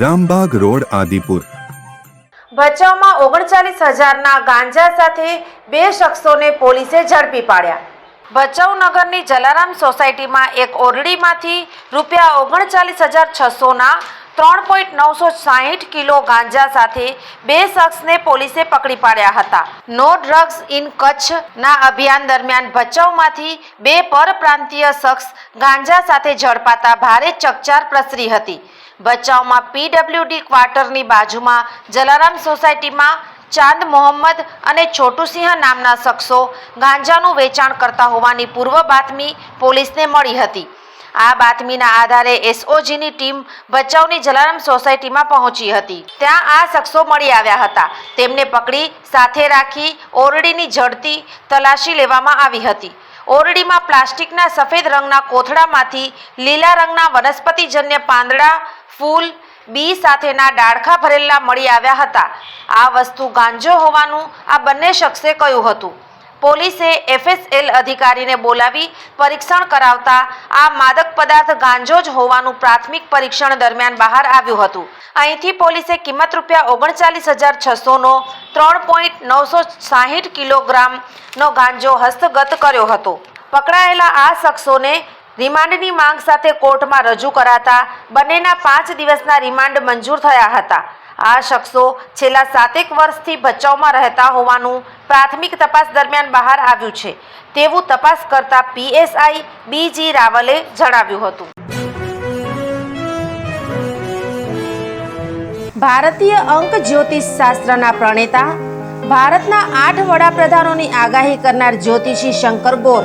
Rambagh road, Adipur. ભચાઉમાં ઓગણચાલીસ હજારના ગાંજા સાથે બે શખ્સોને પોલીસે ઝડપી પાડ્યા. ભચાઉ નગરની જલારામ સોસાયટીમાં એક ઓરડીમાંથી રૂપિયા ઓગણચાલીસ હજાર છસોના ત્રણ પોઈન્ટ નવસો સાહીઠ કિલો ગાંજા સાથે બે શખ્સને પોલીસે પકડી પાડ્યા હતા. નો ડ્રગ્સ ઇન કચ્છના અભિયાન દરમિયાન ભચાઉમાંથી બે પરપ્રાંતીય શખ્સ ગાંજા સાથે ઝડપાતા ભારે ચકચાર પ્રસરી હતી. ભચાઉમાં પીડબ્લ્યુડી ક્વાર્ટરની બાજુમાં જલારામ સોસાયટીમાં ચાંદ મોહમ્મદ અને છોટુસિંહ નામના શખ્સો ગાંજાનું વેચાણ કરતા હોવાની પૂર્વ બાતમી પોલીસને મળી હતી. આ બાતમીના આધારે એસઓજીની ટીમ ભચાઉની જલારામ સોસાયટીમાં પહોંચી હતી. ત્યાં આ શખ્સો મળી આવ્યા હતા. તેમને પકડી, સાથે રાખી, ઓરડીની ઝડતી તલાશી લેવામાં આવી હતી. ઓરડીમાં પ્લાસ્ટિકના સફેદ રંગના કોથળામાંથી લીલા રંગના વનસ્પતિજન્ય પાંદડા ફૂલ, બી સાથેના ડાળખા ભરેલા મળી આવ્યા હતા. આ વસ્તુ ગાંજો હોવાનું આ બંને શખ્સે કહ્યું હતું. પોલીસે એફએસએલ અધિકારીને બોલાવી પરીક્ષણ કરાવતા આ માદક પદાર્થ ગાંજો જ હોવાનું પ્રાથમિક પરીક્ષણ દરમિયાન બહાર આવ્યું હતું. અહીંથી પોલીસે કિંમત રૂપિયા ઓગણચાલીસ હજાર છસોનો ત્રણ પોઈન્ટ નવસો સાહીઠ કિલોગ્રામનો ગાંજો હસ્તગત કર્યો હતો. પકડાયેલા આ શખ્સોને રિમાન્ડની માંગ સાથે કોર્ટમાં રજૂ કરાતા બંનેના પાંચ દિવસના રિમાન્ડ મંજૂર થયા હતા. આ શખ્સો છેલ્લા સાતેક વર્ષથી ભચાઉમાં રહેતા હોવાનું પ્રાથમિક તપાસ દરમિયાન બહાર આવ્યું છે. તેવું તપાસ કરતા પીએસઆઈ બીજી રાવલે જણાવ્યું હતું. ભારતીય અંક જ્યોતિષ શાસ્ત્રના પ્રણેતા, ભારતના આઠ વડાપ્રધાનોની આગાહી કરનાર જ્યોતિષી શંકર ગોર